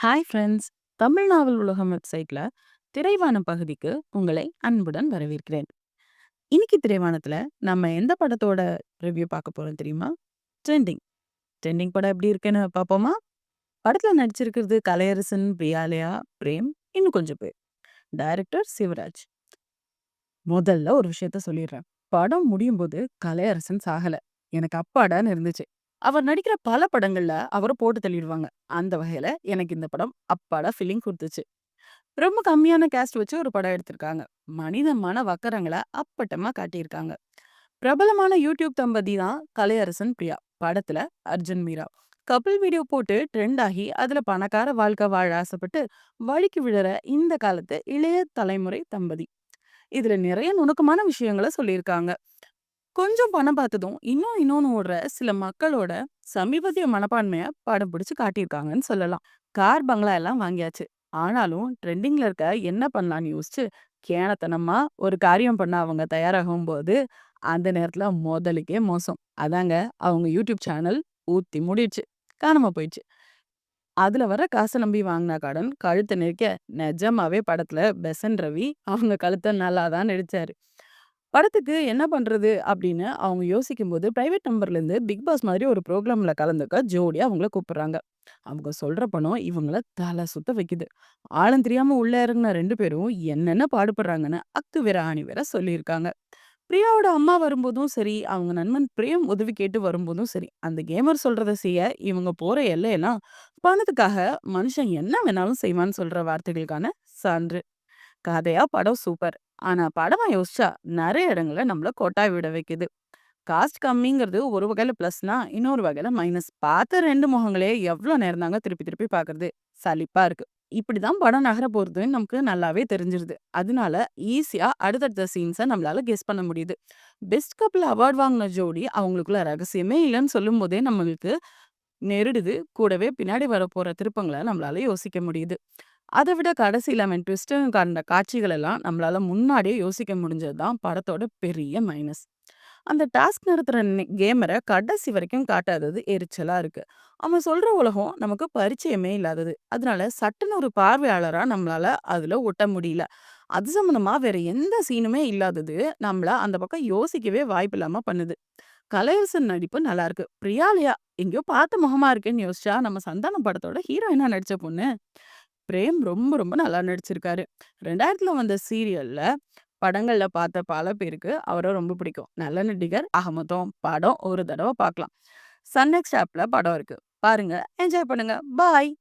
Hi friends! Tamil நாவல் உலகம் வெப்சைட்ல திரைவானம் பகுதிக்கு உங்களை அன்புடன் வரவேற்கிறேன். இன்னைக்கு திரைவானத்துல நம்ம எந்த படத்தோட ரிவ்யூ பார்க்க போறோம் தெரியுமா? ட்ரெண்டிங். ட்ரெண்டிங் படம் எப்படி இருக்குன்னு பார்ப்போமா? படத்துல நடிச்சிருக்கிறது கலையரசன், பிரியாலயா, பிரேம், இன்னும் கொஞ்சம் பேர். டைரக்டர் சிவராஜ். முதல்ல ஒரு விஷயத்த சொல்லிடுறேன். படம் முடியும் போது கலையரசன் சாகலை எனக்கு அப்பாடான்னு இருந்துச்சு. அவர் நடிக்கிற பல படங்கள்ல அவரை போட்டு தள்ளிடுவாங்க. அந்த வகையில எனக்கு இந்த படம் அப்பாடா ஃபீலிங் குடுத்துச்சு. ரொம்ப கம்மியான கேஸ்ட் வச்சு ஒரு படம் எடுத்திருக்காங்க. மனித மன வக்கரங்களை அப்பட்டமா காட்டியிருக்காங்க. பிரபலமான யூடியூப் தம்பதி தான் கலையரசன், பிரியா. படத்துல அர்ஜுன், மீரா. கபில் வீடியோ போட்டு ட்ரெண்ட் ஆகி அதுல பணக்கார வாழ்க்கை வாழ ஆசைப்பட்டு வழிக்கு விழற இந்த காலத்து இளைய தலைமுறை தம்பதி. இதுல நிறைய நுணுக்கமான விஷயங்கள சொல்லியிருக்காங்க. கொஞ்சம் பணம் பார்த்ததும் இன்னும் இன்னொன்னு ஓடுற சில மக்களோட சமீபத்திய மனப்பான்மைய படம் பிடிச்சு காட்டியிருக்காங்கன்னு சொல்லலாம். கார், பங்களா எல்லாம் வாங்கியாச்சு. ஆனாலும் ட்ரெண்டிங்ல இருக்க என்ன பண்ணலான்னு யோசிச்சு கேனத்தனமா ஒரு காரியம் பண்ண அவங்க தயாராகும் போது அந்த நேரத்துல முதலுக்கே மோசம். அதாங்க அவங்க யூடியூப் சேனல் ஊத்தி மூடிடுச்சு. காணாம போயிடுச்சு. அதுல வர காச நம்பி வாங்குன கடன் கழுத்த நெருக்க நிஜமாவே படத்துல பெசன் ரவி அவங்க கழுத்த நல்லா தான் நடிச்சாரு படத்துக்கு என்ன பண்றது அப்படின்னு அவங்க யோசிக்கும்போது பிரைவேட் நம்பர்லேருந்து பிக் பாஸ் மாதிரி ஒரு ப்ரோக்ராமில் கலந்துக்க ஜோடியா அவங்கள கூப்பிடுறாங்க. அவங்க சொல்ற பணம் இவங்கள தலை சுத்த வைக்குது. ஆழம் தெரியாம உள்ள இறங்கின ரெண்டு பேரும் என்னென்ன பாடுபடுறாங்கன்னு அக்கு வேற ஆணி வேற சொல்லியிருக்காங்க. பிரியாவோட அம்மா வரும்போதும் சரி, அவங்க நண்பன் பிரேம் உதவி கேட்டு வரும்போதும் சரி, அந்த கேமர் சொல்றத செய்ய இவங்க போற எல்லையெல்லாம் பணத்துக்காக மனுஷன் என்ன வேணாலும் செய்வான்னு சொல்ற வார்த்தைகளுக்கான சான்று. கதையா படம் சூப்பர். ஆனா படமா யோசிச்சா நிறைய இடங்கள்ல நம்மள கொட்டாய் விட வைக்குது. காஸ்ட் கம்மிங்கிறது ஒரு வகையில பிளஸ்னா, இன்னொரு வகையில மைனஸ். பார்த்த ரெண்டு முகங்களே எவ்ளோ நேரம் தாங்க திருப்பி திருப்பி பார்க்கறது? சலிப்பா இருக்கு. இப்படிதான் படம் நகர போறதுன்னு நமக்கு நல்லாவே தெரிஞ்சிருது. அதனால ஈஸியா அடுத்தடுத்த சீன்ஸை நம்மளால கெஸ் பண்ண முடியுது. பெஸ்ட் கப்பில் அவார்ட் வாங்கின ஜோடி அவங்களுக்குள்ள ரகசியமே இல்லன்னு சொல்லும்போதே நம்மளுக்கு நெருடுது. கூடவே பின்னாடி வரப்போற திருப்பங்களை நம்மளால யோசிக்க முடியுது. அதை விட கடைசியில் அவன் ட்விஸ்ட் அந்த காட்சிகள் எல்லாம் நம்மளால் முன்னாடியே யோசிக்க முடிஞ்சது தான் படத்தோட பெரிய மைனஸ். அந்த டாஸ்க் நிறுத்துகிற கேமரை கடைசி வரைக்கும் காட்டாதது எரிச்சலாக இருக்குது அவன் சொல்கிற உலகம் நமக்கு பரிச்சயமே இல்லாதது. அதனால சட்டுன்னு ஒரு பார்வையாளராக நம்மளால் அதில் ஒட்ட முடியல. அது சம்மந்தமாக வேற எந்த சீனுமே இல்லாதது, நம்மளை அந்த பக்கம் யோசிக்கவே வாய்ப்பில்லாம பண்ணுது. கலையரசன் நடிப்பு நல்லா இருக்கு. எங்கேயோ பார்த்த முகமா இருக்கேன்னு யோசிச்சா, நம்ம சந்தானம் படத்தோட ஹீரோயினா நடிச்ச பொண்ணு. பிரேம் ரொம்ப ரொம்ப நல்லா நடிச்சிருக்காரு. 2000ல வந்த சீரியல்ல, படங்கள்ல பார்த்த பல பேருக்கு அவர ரொம்ப பிடிக்கும். நல்ல நடிகர். ஆக மொத்தம் படம் ஒரு தடவ பார்க்கலாம். சன் நெக்ஸ்ட் ஆப்ல படம் இருக்கு. பாருங்க, என்ஜாய் பண்ணுங்க. பாய்.